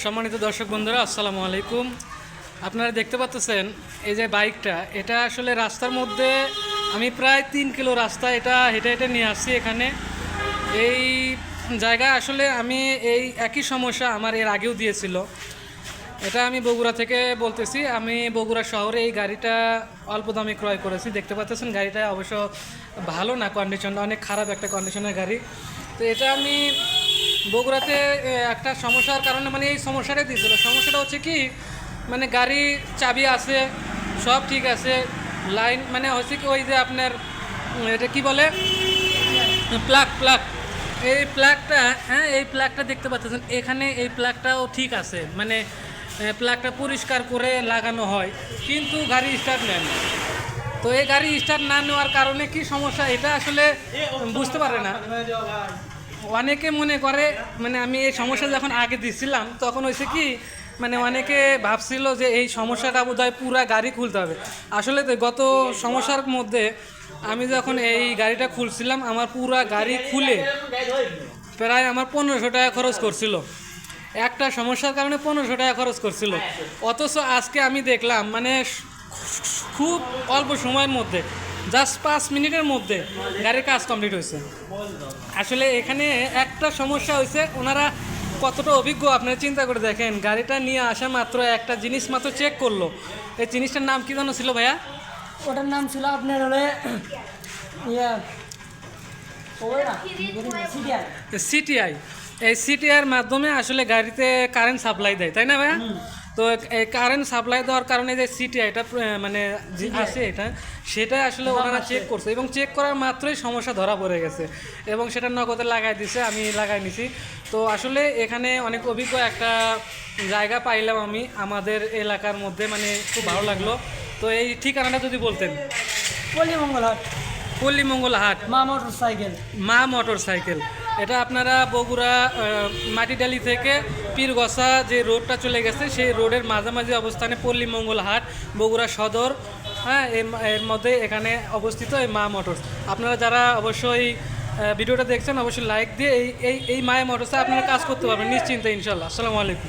সম্মানিত দর্শক বন্ধুরা, আসসালামু আলাইকুম। আপনারা দেখতে পাচ্ছেন এই যে বাইকটা, এটা আসলে রাস্তার মধ্যে আমি প্রায় তিন কিলো রাস্তা এটা হেঁটে হেঁটে নিয়ে আসছি এখানে। এই জায়গায় আসলে আমি এই একই সমস্যা আমার এর আগেও দিয়েছিল। এটা আমি বগুড়া থেকে বলতেছি, আমি বগুড়া শহরে এই গাড়িটা অল্প দামে ক্রয় করেছি। দেখতে পাচ্ছেন গাড়িটা অবশ্য ভালো না কন্ডিশনটা অনেক খারাপ একটা কন্ডিশনের গাড়ি। তো এটা আমি বগুড়াতে একটা সমস্যার কারণে মানে এই সমস্যাটাই দিয়েছিল। সমস্যাটা হচ্ছে কি মানে গাড়ি চাবি আছে, সব ঠিক আছে, লাইন মানে হচ্ছে কি ওই যে আপনার, এটা কি বলে? Plug plug. এই প্লাগটা হ্যাঁ এই প্লাগটা দেখতে পাচ্ছেন, এখানে এই প্লাগটাও ঠিক আছে মানে প্লাগটা পরিষ্কার করে লাগানো হয়, কিন্তু গাড়ি স্টার্ট নেন তো এই গাড়ি স্টার্ট না নেওয়ার কারণে কি সমস্যা? এটা আসলে বুঝতে পারে না। অনেকে মনে করে মানে আমি এই সমস্যা যখন আগে দিছিলাম, তখন হয়েছে কি মানে অনেকে ভাবছিল যে এই সমস্যাটা বোধ হয় পুরা গাড়ি খুলতে হবে। আসলে তো গত সমস্যার মধ্যে আমি যখন এই গাড়িটা খুলছিলাম, আমার পুরা গাড়ি খুলে প্রায় আমার পনেরোশো টাকা খরচ করছিল। একটা সমস্যার কারণে পনেরোশো টাকা খরচ করছিল। অথচ আজকে আমি দেখলাম মানে খুব অল্প সময়ের মধ্যে জাস্ট পাঁচ মিনিটের মধ্যে গাড়ির কাজ কমপ্লিট হয়েছে। আসলে এখানে একটা সমস্যা হয়েছে ওনারা কতটা অভিজ্ঞ আপনারা চিন্তা করে দেখেন। গাড়িটা নিয়ে আসা মাত্র একটা জিনিস মাত্র চেক করল। এই জিনিসটার নাম কি জানো ছিল ভাইয়া? ওটার নাম ছিল আপনার হলে সিটিআই। এই সিটিআইয়ের মাধ্যমে আসলে গাড়িতে কারেন্ট সাপ্লাই দেয় তাই না ভাইয়া? তো এই কারেন্ট সাপ্লাই দেওয়ার কারণে যে সিটিআইটা মানে আছে এটা সেটা আসলে ওনারা চেক করছে এবং চেক করার মাত্রই সমস্যা ধরা পড়ে গেছে এবং সেটা নগদে লাগাই দিছে আমি লাগাই নিছি। তো আসলে এখানে অনেক অভিজ্ঞ একটা জায়গা পাইলাম আমি আমাদের এলাকার মধ্যে মানে খুব ভালো লাগল। তো এই ঠিকানাটা যদি বলতেন। পল্লীমঙ্গল হাট পল্লীমঙ্গল হাট। মা মোটর সাইকেল মা মোটর সাইকেল এটা আপনারা বগুড়া মাটিডালি থেকে পীরগসা যে রোডটা চলে গেছে সেই রোডের মাঝামাঝি অবস্থানে পল্লী মঙ্গল হাট বগুড়া সদর হ্যাঁ এর এর মধ্যে এখানে অবস্থিত এই মা মোটরস। আপনারা যারা অবশ্যই ভিডিওটা দেখছেন অবশ্যই লাইক দিয়ে এই এই এই মায়া মোটরসে আপনারা কাজ করতে পারবেন নিশ্চিন্তে ইনশাল্লাহ। আসসালামু আলাইকুম।